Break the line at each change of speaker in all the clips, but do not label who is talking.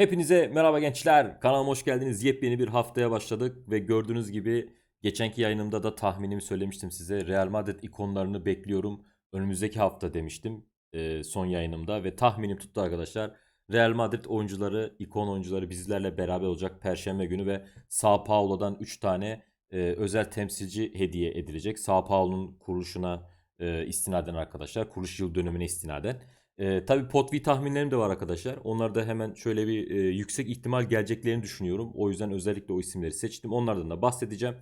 Hepinize merhaba gençler. Kanalıma hoş geldiniz. Yepyeni bir haftaya başladık ve gördüğünüz gibi geçenki yayınımda da tahminimi söylemiştim size. Real Madrid ikonlarını bekliyorum. Önümüzdeki hafta demiştim e, son yayınımda ve tahminim tuttu arkadaşlar. Real Madrid oyuncuları, ikon oyuncuları bizlerle beraber olacak Perşembe günü ve Sao Paulo'dan 3 tane e, özel temsilci hediye edilecek. Sao Paulo'nun kuruluşuna e, istinaden arkadaşlar. Kuruluş yıl dönümüne istinaden. E, tabii Potvi tahminlerim de var arkadaşlar. Onlar da hemen şöyle bir e, yüksek ihtimal geleceklerini düşünüyorum. O yüzden özellikle o isimleri seçtim. Onlardan da bahsedeceğim.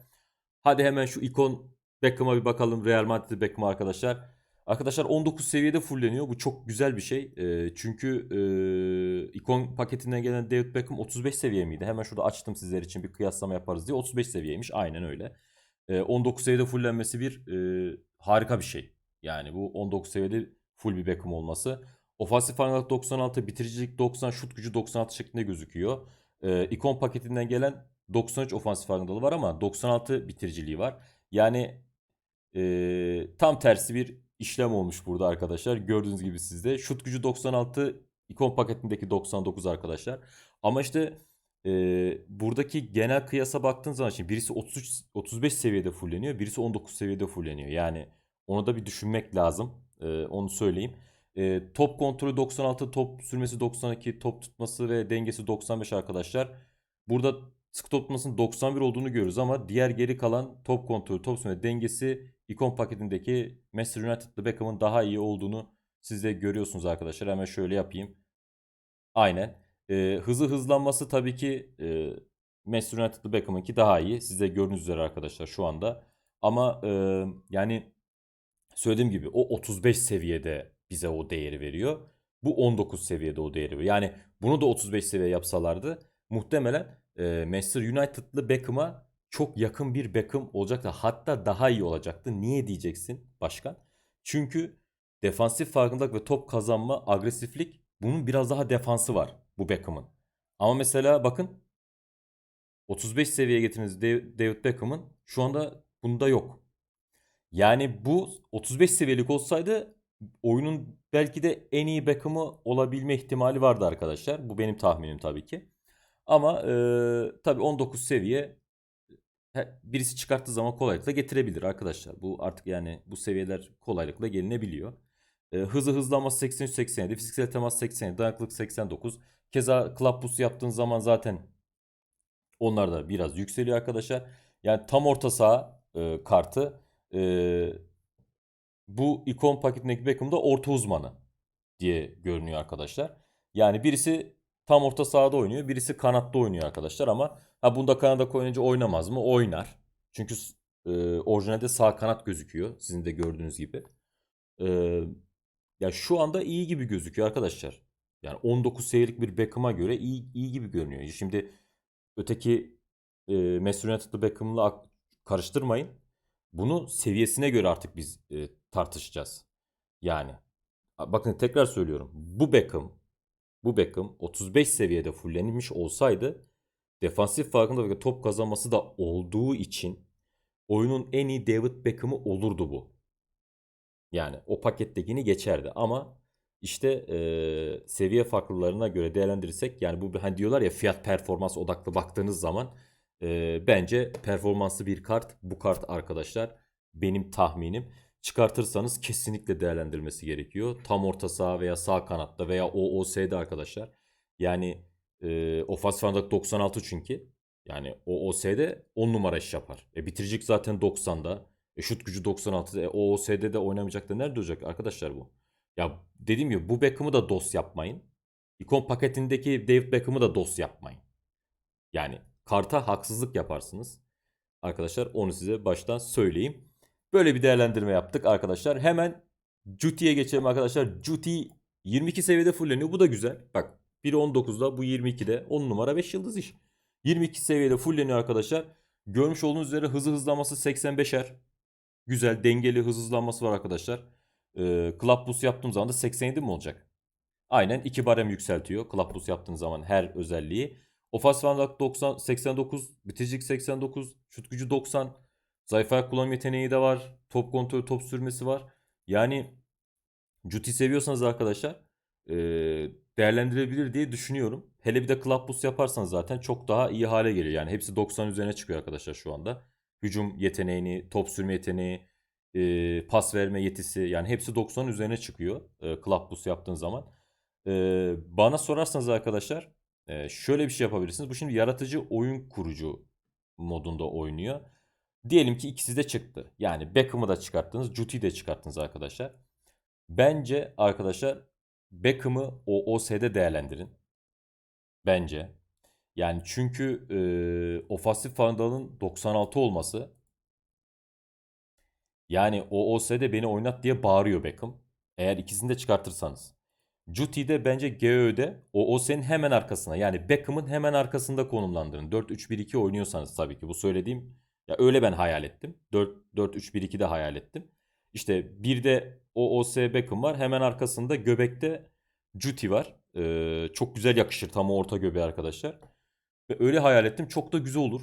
Hadi hemen şu ikon Beckham'a bir bakalım. Real Madrid Beckham arkadaşlar. Arkadaşlar 19 seviyede fulleniyor. Bu çok güzel bir şey. E, çünkü e, ikon paketinden gelen David Beckham 35 seviye miydi? Hemen şurada açtım sizler için bir kıyaslama yaparız diye. 35 seviyeymiş. Aynen öyle. E, 19 seviyede fullenmesi bir e, harika bir şey. Yani bu 19 seviyede full bir Beckham olması. Ofansif farklılık 96, bitiricilik 90, şut gücü 96 şeklinde gözüküyor. Ee, ikon paketinden gelen 93 ofansif farkındalığı var ama 96 bitiriciliği var. Yani ee, tam tersi bir işlem olmuş burada arkadaşlar. Gördüğünüz gibi sizde. Şut gücü 96, ikon paketindeki 99 arkadaşlar. Ama işte ee, buradaki genel kıyasa baktığın zaman şimdi birisi 33 35 seviyede fulleniyor, birisi 19 seviyede fulleniyor. Yani onu da bir düşünmek lazım. Ee, onu söyleyeyim. Ee, top kontrolü 96, top sürmesi 92, top tutması ve dengesi 95 arkadaşlar. Burada sıkı tutmasının 91 olduğunu görüyoruz ama diğer geri kalan top kontrolü, top sürme dengesi ikon paketindeki Manchester United'lı Beckham'ın daha iyi olduğunu siz de görüyorsunuz arkadaşlar. Hemen şöyle yapayım. Aynen. Ee, hızı hızlanması tabii ki e, Manchester United'lı Beckham'ınki daha iyi. Siz de gördüğünüz üzere arkadaşlar şu anda. Ama e, yani söylediğim gibi o 35 seviyede bize o değeri veriyor. Bu 19 seviyede o değeri veriyor. Yani bunu da 35 seviye yapsalardı muhtemelen e, Manchester United'lı Beckham'a çok yakın bir Beckham olacaktı. Hatta daha iyi olacaktı. Niye diyeceksin başkan? Çünkü defansif farkındalık ve top kazanma, agresiflik bunun biraz daha defansı var bu Beckham'ın. Ama mesela bakın 35 seviyeye getirdiğiniz David Beckham'ın şu anda bunda yok. Yani bu 35 seviyelik olsaydı oyunun belki de en iyi Beckham'ı olabilme ihtimali vardı arkadaşlar. Bu benim tahminim tabii ki. Ama e, tabii 19 seviye birisi çıkarttığı zaman kolaylıkla getirebilir arkadaşlar. Bu artık yani bu seviyeler kolaylıkla gelinebiliyor. E, hızı hızlanması 83-87, fiziksel temas 87, dayanıklılık 89. Keza club boost yaptığın zaman zaten onlar da biraz yükseliyor arkadaşlar. Yani tam orta saha e, kartı e, bu ikon paketindeki Beckham da orta uzmanı diye görünüyor arkadaşlar. Yani birisi tam orta sahada oynuyor, birisi kanatta oynuyor arkadaşlar ama ha bunda kanada oynayınca oynamaz mı? Oynar. Çünkü e, orijinalde sağ kanat gözüküyor sizin de gördüğünüz gibi. E, ya şu anda iyi gibi gözüküyor arkadaşlar. Yani 19 seviyelik bir Beckham'a göre iyi, iyi gibi görünüyor. Şimdi öteki e, Manchester United'lı Beckham'la karıştırmayın. Bunu seviyesine göre artık biz e, tartışacağız. Yani bakın tekrar söylüyorum. Bu Beckham bu Beckham 35 seviyede fullenmiş olsaydı defansif farkında ve top kazanması da olduğu için oyunun en iyi David Beckham'ı olurdu bu. Yani o pakettekini geçerdi ama işte e, seviye farklılarına göre değerlendirirsek yani bu hani diyorlar ya fiyat performans odaklı baktığınız zaman e, bence performanslı bir kart bu kart arkadaşlar benim tahminim. Çıkartırsanız kesinlikle değerlendirmesi gerekiyor. Tam orta saha veya sağ kanatta veya OOS'de arkadaşlar. Yani e, farkındalık 96 çünkü. Yani OOS'de 10 numara iş yapar. E, bitiricik zaten 90'da. E, şut gücü 96'da. E, OOS'de de oynamayacak da nerede olacak arkadaşlar bu? Ya dediğim gibi bu Beckham'ı da dos yapmayın. İkon paketindeki David Beckham'ı da dos yapmayın. Yani karta haksızlık yaparsınız. Arkadaşlar onu size baştan söyleyeyim. Böyle bir değerlendirme yaptık arkadaşlar. Hemen Juti'ye geçelim arkadaşlar. Juti 22 seviyede fulleniyor. Bu da güzel. Bak biri 19'da bu 22'de 10 numara 5 yıldız iş. 22 seviyede fulleniyor arkadaşlar. Görmüş olduğunuz üzere hızı hızlanması 85'er. Güzel dengeli hız hızlanması var arkadaşlar. Ee, Club Boost yaptığım zaman da 87 mi olacak? Aynen 2 barem yükseltiyor. Club Boost yaptığınız zaman her özelliği. Ofans Vandak 90, 89, bitiricilik 89, şut gücü 90. Zayıf ayak kullanım yeteneği de var. Top kontrolü, top sürmesi var. Yani Juti seviyorsanız arkadaşlar e, değerlendirebilir diye düşünüyorum. Hele bir de club boost yaparsanız zaten çok daha iyi hale geliyor. Yani hepsi 90 üzerine çıkıyor arkadaşlar şu anda. Hücum yeteneğini, top sürme yeteneği, e, pas verme yetisi yani hepsi 90 üzerine çıkıyor e, club boost yaptığın zaman. E, bana sorarsanız arkadaşlar e, şöyle bir şey yapabilirsiniz. Bu şimdi yaratıcı oyun kurucu modunda oynuyor. Diyelim ki ikisi de çıktı. Yani Beckham'ı da çıkarttınız, Juti de çıkarttınız arkadaşlar. Bence arkadaşlar Beckham'ı o OS'de değerlendirin. Bence. Yani çünkü e, ofansif farmdalın 96 olması yani o OS'de beni oynat diye bağırıyor Beckham. Eğer ikisini de çıkartırsanız. Juti bence GÖ'de o OS'nin hemen arkasına yani Beckham'ın hemen arkasında konumlandırın. 4-3-1-2 oynuyorsanız tabii ki bu söylediğim ya öyle ben hayal ettim. 4-3-1-2'de hayal ettim. İşte bir de o OS Beckham var. Hemen arkasında göbekte Juti var. Ee, çok güzel yakışır tam orta göbeğe arkadaşlar. Ve öyle hayal ettim. Çok da güzel olur.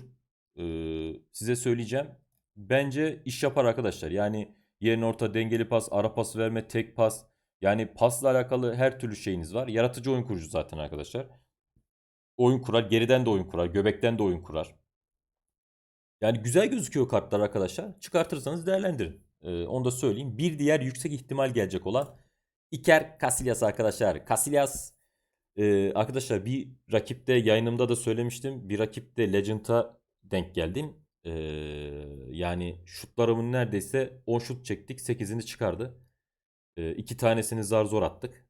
Ee, size söyleyeceğim. Bence iş yapar arkadaşlar. Yani yerin orta dengeli pas, ara pas verme, tek pas. Yani pasla alakalı her türlü şeyiniz var. Yaratıcı oyun kurucu zaten arkadaşlar. Oyun kurar. Geriden de oyun kurar. Göbekten de oyun kurar. Yani güzel gözüküyor kartlar arkadaşlar. Çıkartırsanız değerlendirin. Ee, onu da söyleyeyim. Bir diğer yüksek ihtimal gelecek olan Iker Casillas arkadaşlar. Casillas e, arkadaşlar bir rakipte yayınımda da söylemiştim. Bir rakipte Legend'a denk geldim. Ee, yani şutlarımın neredeyse 10 şut çektik. 8'ini çıkardı. Ee, iki tanesini zar zor attık.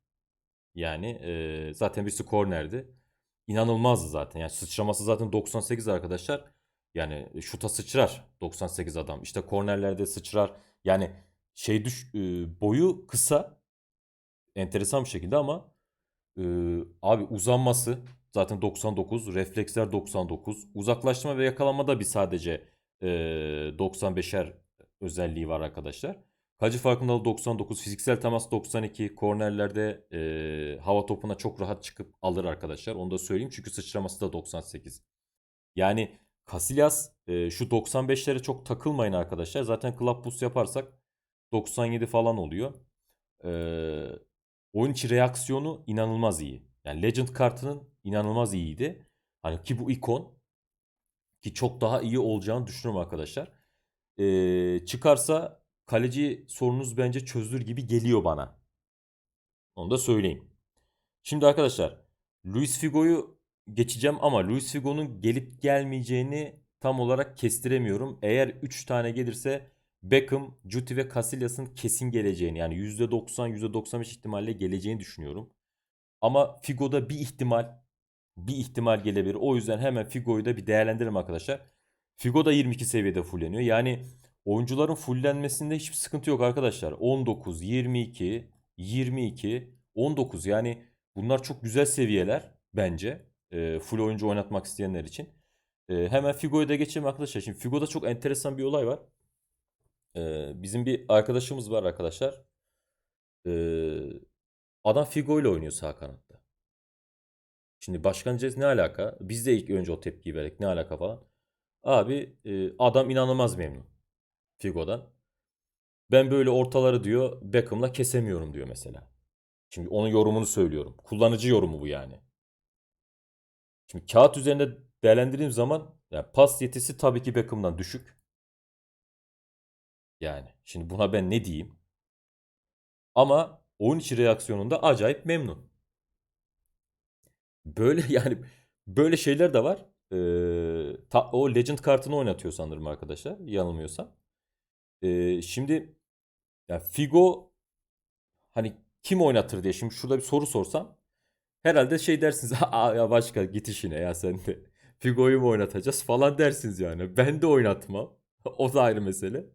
Yani e, zaten birisi kornerdi. İnanılmazdı zaten. Yani sıçraması zaten 98 arkadaşlar. Yani şuta sıçrar 98 adam. İşte kornerlerde sıçrar. Yani şey düş e, boyu kısa enteresan bir şekilde ama e, abi uzanması zaten 99, refleksler 99, uzaklaştırma ve yakalanmada bir sadece e, 95'er özelliği var arkadaşlar. Kaleci farkındalığı 99, fiziksel temas 92, kornerlerde e, hava topuna çok rahat çıkıp alır arkadaşlar. Onu da söyleyeyim çünkü sıçraması da 98. Yani Casillas e, şu 95'lere çok takılmayın arkadaşlar. Zaten club boost yaparsak 97 falan oluyor. E, oyun içi reaksiyonu inanılmaz iyi. Yani Legend kartının inanılmaz iyiydi. Hani ki bu ikon ki çok daha iyi olacağını düşünüyorum arkadaşlar. E, çıkarsa kaleci sorunuz bence çözülür gibi geliyor bana. Onu da söyleyeyim. Şimdi arkadaşlar Luis Figo'yu geçeceğim ama Luis Figo'nun gelip gelmeyeceğini tam olarak kestiremiyorum. Eğer 3 tane gelirse Beckham, Juti ve Casillas'ın kesin geleceğini yani %90 %95 ihtimalle geleceğini düşünüyorum. Ama Figo'da bir ihtimal bir ihtimal gelebilir. O yüzden hemen Figo'yu da bir değerlendirelim arkadaşlar. Figo da 22 seviyede fulleniyor. Yani oyuncuların fullenmesinde hiçbir sıkıntı yok arkadaşlar. 19, 22, 22, 19 yani bunlar çok güzel seviyeler bence. E, full oyuncu oynatmak isteyenler için. E, hemen Figo'ya da geçelim arkadaşlar. Şimdi Figo'da çok enteresan bir olay var. E, bizim bir arkadaşımız var arkadaşlar. E, adam Figo ile oynuyor sağ kanatta. Şimdi başkan ne alaka? Biz de ilk önce o tepkiyi verdik. Ne alaka falan. Abi e, adam inanılmaz memnun. Figo'dan. Ben böyle ortaları diyor Beckham'la kesemiyorum diyor mesela. Şimdi onun yorumunu söylüyorum. Kullanıcı yorumu bu yani. Şimdi kağıt üzerinde değerlendirdiğim zaman yani pas yetisi tabii ki Beckham'dan düşük. Yani şimdi buna ben ne diyeyim? Ama oyun içi reaksiyonunda acayip memnun. Böyle yani böyle şeyler de var. Ee, ta, o Legend kartını oynatıyor sanırım arkadaşlar. Yanılmıyorsam. Ee, şimdi yani Figo hani kim oynatır diye şimdi şurada bir soru sorsam herhalde şey dersiniz. Ya başka git işine ya sen de. Figo'yu mu oynatacağız falan dersiniz yani. Ben de oynatmam. o da ayrı mesele.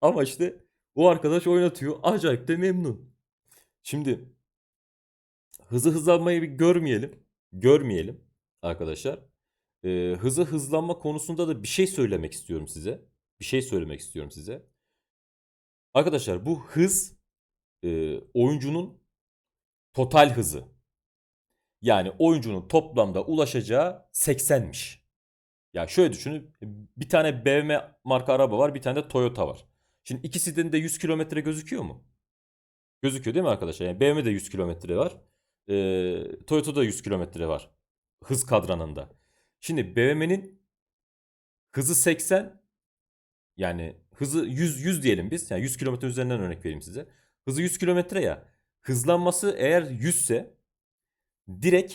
Ama işte o arkadaş oynatıyor. Acayip de memnun. Şimdi hızı hızlanmayı bir görmeyelim. Görmeyelim arkadaşlar. Ee, hızı hızlanma konusunda da bir şey söylemek istiyorum size. Bir şey söylemek istiyorum size. Arkadaşlar bu hız e, oyuncunun total hızı. Yani oyuncunun toplamda ulaşacağı 80'miş. Ya şöyle düşünün. Bir tane BMW marka araba var, bir tane de Toyota var. Şimdi ikisinin de 100 kilometre gözüküyor mu? Gözüküyor değil mi arkadaşlar? Yani BMW'de 100 kilometre var. Ee, Toyota'da 100 kilometre var. Hız kadranında. Şimdi BMW'nin hızı 80 yani hızı 100 100 diyelim biz. Yani 100 kilometre üzerinden örnek vereyim size. Hızı 100 kilometre ya. Hızlanması eğer 100 ise direkt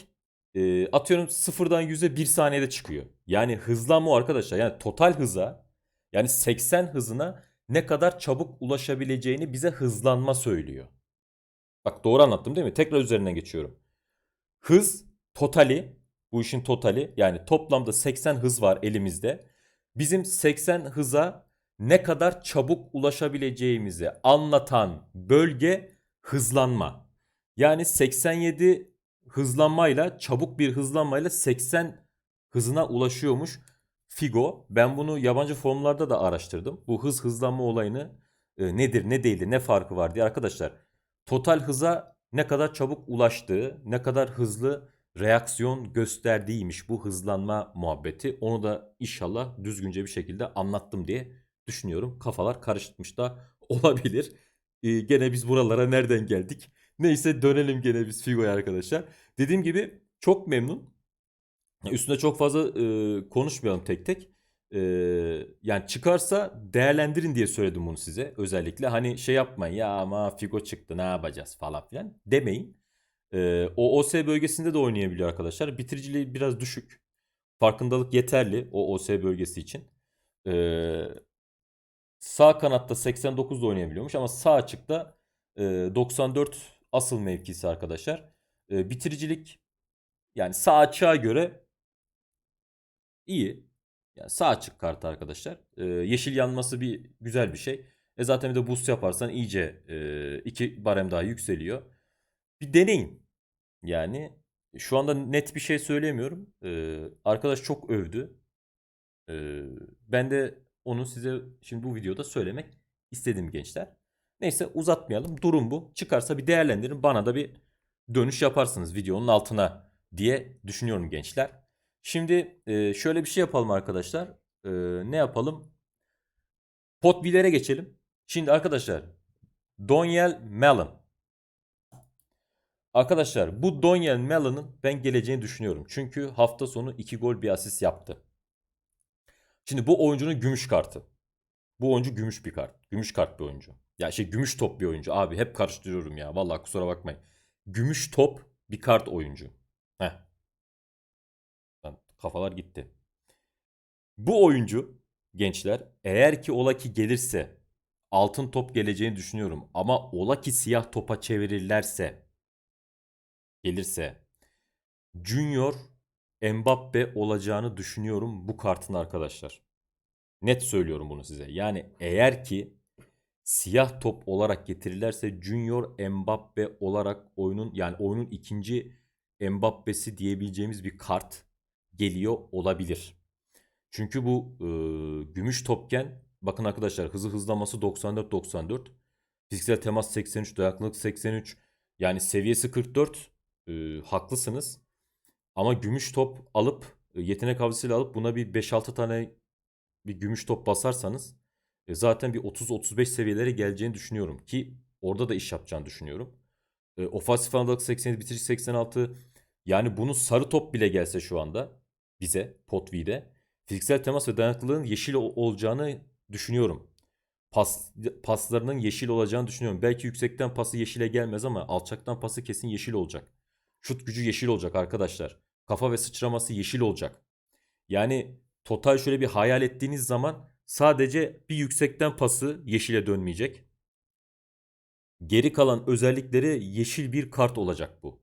e, atıyorum sıfırdan 100'e 1 saniyede çıkıyor. Yani hızlanma arkadaşlar. Yani total hıza yani 80 hızına ne kadar çabuk ulaşabileceğini bize hızlanma söylüyor. Bak doğru anlattım değil mi? Tekrar üzerinden geçiyorum. Hız totali bu işin totali yani toplamda 80 hız var elimizde. Bizim 80 hıza ne kadar çabuk ulaşabileceğimizi anlatan bölge hızlanma. Yani 87 hızlanmayla çabuk bir hızlanmayla 80 hızına ulaşıyormuş Figo. Ben bunu yabancı forumlarda da araştırdım. Bu hız hızlanma olayını e, nedir ne değildir ne farkı var diye arkadaşlar. Total hıza ne kadar çabuk ulaştığı, ne kadar hızlı reaksiyon gösterdiğiymiş bu hızlanma muhabbeti. Onu da inşallah düzgünce bir şekilde anlattım diye düşünüyorum. Kafalar karışmış da olabilir. Ee, gene biz buralara nereden geldik? Neyse dönelim gene biz Figo'ya arkadaşlar. Dediğim gibi çok memnun. Üstüne çok fazla e, konuşmayalım tek tek. E, yani çıkarsa değerlendirin diye söyledim bunu size özellikle. Hani şey yapmayın ya ama Figo çıktı ne yapacağız falan filan demeyin. E, o OS bölgesinde de oynayabiliyor arkadaşlar. Bitiriciliği biraz düşük. Farkındalık yeterli o OS bölgesi için. E, sağ kanatta 89 da oynayabiliyormuş ama sağ açıkta e, 94 asıl mevkisi arkadaşlar. E, bitiricilik yani sağ açığa göre iyi. Yani sağ açık kart arkadaşlar. E, yeşil yanması bir güzel bir şey. E zaten bir de boost yaparsan iyice e, iki barem daha yükseliyor. Bir deneyin. Yani şu anda net bir şey söyleyemiyorum. E, arkadaş çok övdü. E, ben de onu size şimdi bu videoda söylemek istedim gençler. Neyse uzatmayalım. Durum bu. Çıkarsa bir değerlendirin. Bana da bir dönüş yaparsınız videonun altına diye düşünüyorum gençler. Şimdi e, şöyle bir şey yapalım arkadaşlar. E, ne yapalım? Pot bilere geçelim. Şimdi arkadaşlar Doniel Mellon. Arkadaşlar bu Doniel Mellon'ın ben geleceğini düşünüyorum. Çünkü hafta sonu 2 gol bir asist yaptı. Şimdi bu oyuncunun gümüş kartı. Bu oyuncu gümüş bir kart. Gümüş kart bir oyuncu. Ya şey gümüş top bir oyuncu. Abi hep karıştırıyorum ya. Vallahi kusura bakmayın. Gümüş top bir kart oyuncu. Heh. Kafalar gitti. Bu oyuncu gençler eğer ki ola ki gelirse altın top geleceğini düşünüyorum. Ama ola ki siyah topa çevirirlerse gelirse Junior Mbappe olacağını düşünüyorum bu kartın arkadaşlar. Net söylüyorum bunu size. Yani eğer ki siyah top olarak getirirlerse Junior Mbappe olarak oyunun yani oyunun ikinci Mbappe'si diyebileceğimiz bir kart geliyor olabilir. Çünkü bu e, gümüş topken bakın arkadaşlar hızı hızlaması 94-94. Fiziksel temas 83, dayanıklılık 83. Yani seviyesi 44. E, haklısınız. Ama gümüş top alıp e, yetenek avcısıyla alıp buna bir 5-6 tane bir gümüş top basarsanız e, zaten bir 30-35 seviyelere geleceğini düşünüyorum. Ki orada da iş yapacağını düşünüyorum. E, ofansif andalık 87, bitirici 86. Yani bunu sarı top bile gelse şu anda bize Pot V'de fiziksel temas ve dayanıklılığın yeşil olacağını düşünüyorum. Pas, paslarının yeşil olacağını düşünüyorum. Belki yüksekten pası yeşile gelmez ama alçaktan pası kesin yeşil olacak. Şut gücü yeşil olacak arkadaşlar. Kafa ve sıçraması yeşil olacak. Yani total şöyle bir hayal ettiğiniz zaman sadece bir yüksekten pası yeşile dönmeyecek. Geri kalan özellikleri yeşil bir kart olacak bu.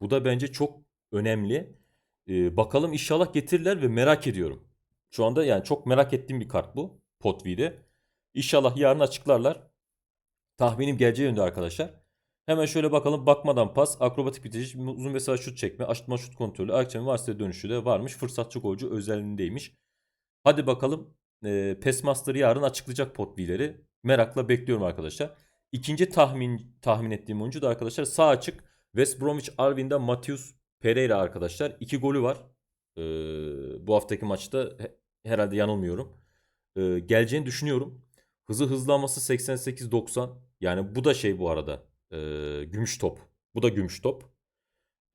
Bu da bence çok önemli. Ee, bakalım inşallah getirirler ve merak ediyorum. Şu anda yani çok merak ettiğim bir kart bu. Potvi'de. İnşallah yarın açıklarlar. Tahminim geleceği yönde arkadaşlar. Hemen şöyle bakalım. Bakmadan pas, akrobatik bitiriş, uzun mesela şut çekme, açma şut kontrolü, akçemin varsa dönüşü de varmış. Fırsatçı golcü özelliğindeymiş. Hadi bakalım. E, Pes yarın açıklayacak potvileri. Merakla bekliyorum arkadaşlar. İkinci tahmin tahmin ettiğim oyuncu da arkadaşlar sağ açık. West Bromwich Albion'da Matius Pereira arkadaşlar. iki golü var. E, bu haftaki maçta herhalde yanılmıyorum. E, geleceğini düşünüyorum. Hızı hızlanması 88-90. Yani bu da şey bu arada. E, gümüş top. Bu da gümüş top.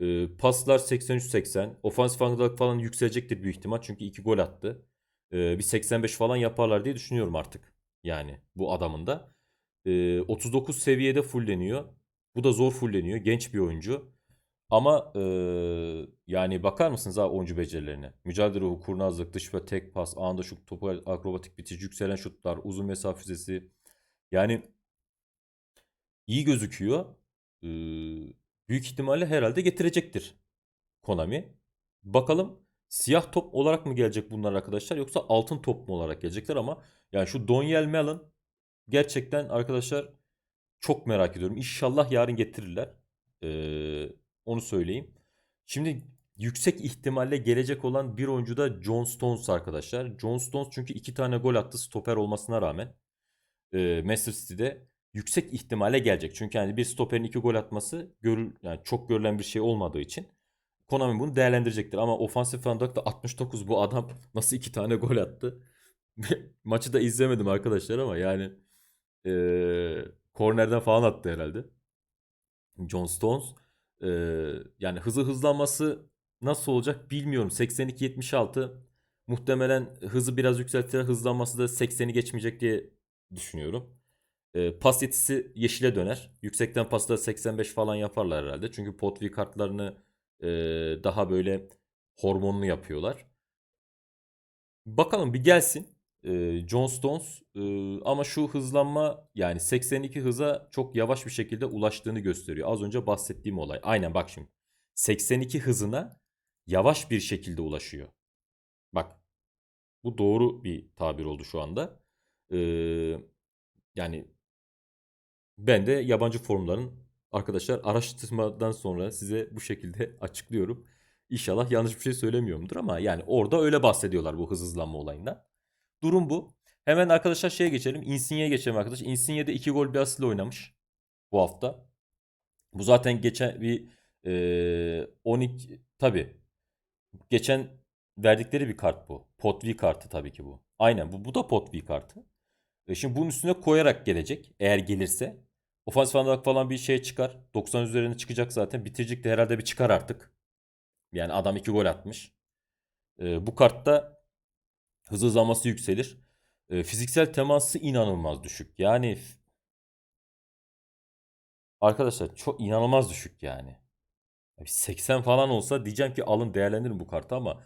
Ee, paslar 83-80. Ofansif farkındalık falan yükselecektir büyük ihtimal. Çünkü 2 gol attı. Ee, bir 85 falan yaparlar diye düşünüyorum artık. Yani bu adamın da. Ee, 39 seviyede fulleniyor. Bu da zor fulleniyor. Genç bir oyuncu. Ama eee, yani bakar mısınız abi oyuncu becerilerine? Mücadele ruhu, kurnazlık, dış ve tek pas, anında şut, topu akrobatik bitiş, yükselen şutlar, uzun mesafe füzesi. Yani iyi gözüküyor. Büyük ihtimalle herhalde getirecektir Konami. Bakalım siyah top olarak mı gelecek bunlar arkadaşlar yoksa altın top mu olarak gelecekler ama yani şu Donyel Melon gerçekten arkadaşlar çok merak ediyorum. İnşallah yarın getirirler. Onu söyleyeyim. Şimdi yüksek ihtimalle gelecek olan bir oyuncu da John Stones arkadaşlar. John Stones çünkü iki tane gol attı stoper olmasına rağmen. E, Manchester City'de yüksek ihtimalle gelecek. Çünkü yani bir stoperin iki gol atması görül, yani çok görülen bir şey olmadığı için Konami bunu değerlendirecektir. Ama ofansif Fandak'ta 69 bu adam nasıl iki tane gol attı? Maçı da izlemedim arkadaşlar ama yani eee kornerden falan attı herhalde. John Stones. Eee, yani hızı hızlanması nasıl olacak bilmiyorum. 82-76 muhtemelen hızı biraz yükseltir. Hızlanması da 80'i geçmeyecek diye düşünüyorum. Eee, pas yetisi yeşile döner. Yüksekten pasta 85 falan yaparlar herhalde. Çünkü pot kartlarını eee, daha böyle hormonlu yapıyorlar. Bakalım bir gelsin. Ee, John Stones Ee, ama şu hızlanma yani 82 hıza çok yavaş bir şekilde ulaştığını gösteriyor. Az önce bahsettiğim olay. Aynen bak şimdi. 82 hızına yavaş bir şekilde ulaşıyor. Bak bu doğru bir tabir oldu şu anda. Ee, yani ben de yabancı forumların arkadaşlar araştırmadan sonra size bu şekilde açıklıyorum. İnşallah yanlış bir şey söylemiyorumdur ama yani orada öyle bahsediyorlar bu hız hızlanma olayından. Durum bu. Hemen arkadaşlar şeye geçelim. Insigne'ye geçelim arkadaş. Insigne'de 2 gol bir asistle oynamış bu hafta. Bu zaten geçen bir e, 12 tabi geçen verdikleri bir kart bu. Pot V kartı tabii ki bu. Aynen bu, bu da Pot V kartı. E şimdi bunun üstüne koyarak gelecek eğer gelirse. Ofansif olarak falan bir şey çıkar. 90 üzerine çıkacak zaten. Bitirecek de herhalde bir çıkar artık. Yani adam 2 gol atmış. E, bu kartta hız hızlanması yükselir. E, fiziksel teması inanılmaz düşük. Yani arkadaşlar çok inanılmaz düşük yani. Abi 80 falan olsa diyeceğim ki alın değerlendirin bu kartı ama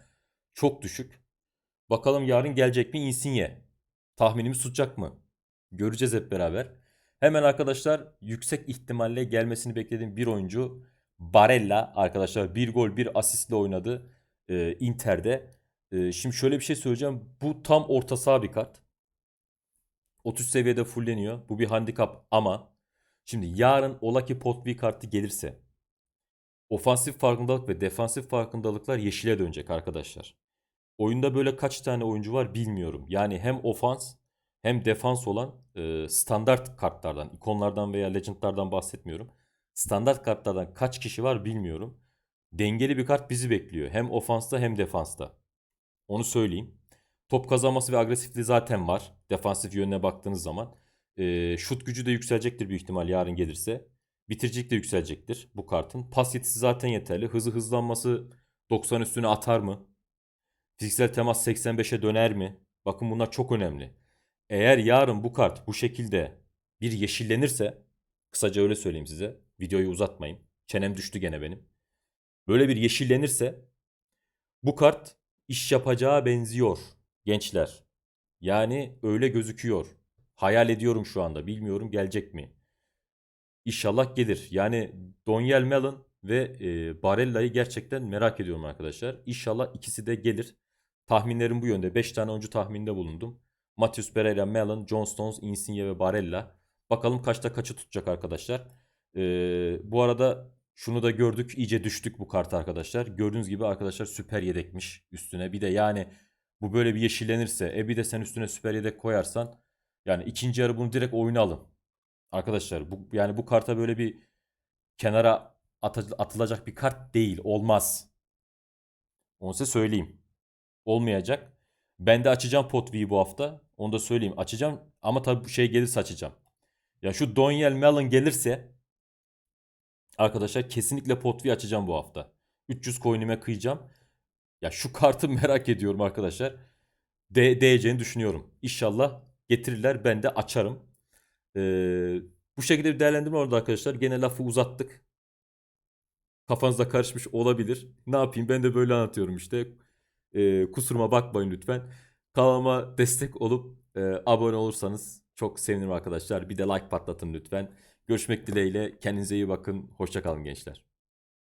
çok düşük. Bakalım yarın gelecek mi Insigne? Tahminimiz tutacak mı? Göreceğiz hep beraber. Hemen arkadaşlar yüksek ihtimalle gelmesini beklediğim bir oyuncu Barella arkadaşlar bir gol bir asistle oynadı e, Inter'de. E, şimdi şöyle bir şey söyleyeceğim. Bu tam orta saha bir kart. 30 seviyede fulleniyor. Bu bir handikap ama şimdi yarın ola ki pot kartı gelirse ofansif farkındalık ve defansif farkındalıklar yeşile dönecek arkadaşlar. Oyunda böyle kaç tane oyuncu var bilmiyorum. Yani hem ofans hem defans olan e, standart kartlardan, ikonlardan veya legendlardan bahsetmiyorum. Standart kartlardan kaç kişi var bilmiyorum. Dengeli bir kart bizi bekliyor. Hem ofansta hem defansta. Onu söyleyeyim. Top kazanması ve agresifliği zaten var. Defansif yönüne baktığınız zaman. E, şut gücü de yükselecektir büyük ihtimal yarın gelirse. Bitiricilik de yükselecektir bu kartın. Pas yetisi zaten yeterli. Hızı hızlanması 90 üstüne atar mı? Fiziksel temas 85'e döner mi? Bakın bunlar çok önemli. Eğer yarın bu kart bu şekilde bir yeşillenirse kısaca öyle söyleyeyim size. Videoyu uzatmayın. Çenem düştü gene benim. Böyle bir yeşillenirse bu kart iş yapacağı benziyor gençler. Yani öyle gözüküyor. Hayal ediyorum şu anda. Bilmiyorum gelecek mi? İnşallah gelir. Yani Donyel Melon ve e, Barella'yı gerçekten merak ediyorum arkadaşlar. İnşallah ikisi de gelir. Tahminlerim bu yönde. 5 tane oyuncu tahminde bulundum. Matius Pereira, Melon, John Stones, Insigne ve Barella. Bakalım kaçta kaçı tutacak arkadaşlar. Ee, bu arada şunu da gördük. iyice düştük bu kart arkadaşlar. Gördüğünüz gibi arkadaşlar süper yedekmiş üstüne. Bir de yani bu böyle bir yeşillenirse e bir de sen üstüne süper yedek koyarsan yani ikinci yarı bunu direkt oyuna alın. Arkadaşlar bu yani bu karta böyle bir kenara atı- atılacak bir kart değil. Olmaz. Onu size söyleyeyim. Olmayacak. Ben de açacağım Pot V'yi bu hafta. Onu da söyleyeyim. Açacağım ama tabii bu şey gelirse açacağım. Ya şu Donyel Melon gelirse arkadaşlar kesinlikle Pot V açacağım bu hafta. 300 coin'ime kıyacağım. Ya şu kartı merak ediyorum arkadaşlar. De değeceğini düşünüyorum. İnşallah getirirler ben de açarım. Ee, bu şekilde bir değerlendirme oldu arkadaşlar. Gene lafı uzattık. Kafanızda karışmış olabilir. Ne yapayım ben de böyle anlatıyorum işte. Ee, kusuruma bakmayın lütfen. Kanalıma destek olup e, abone olursanız çok sevinirim arkadaşlar. Bir de like patlatın lütfen. Görüşmek dileğiyle. Kendinize iyi bakın. Hoşçakalın gençler.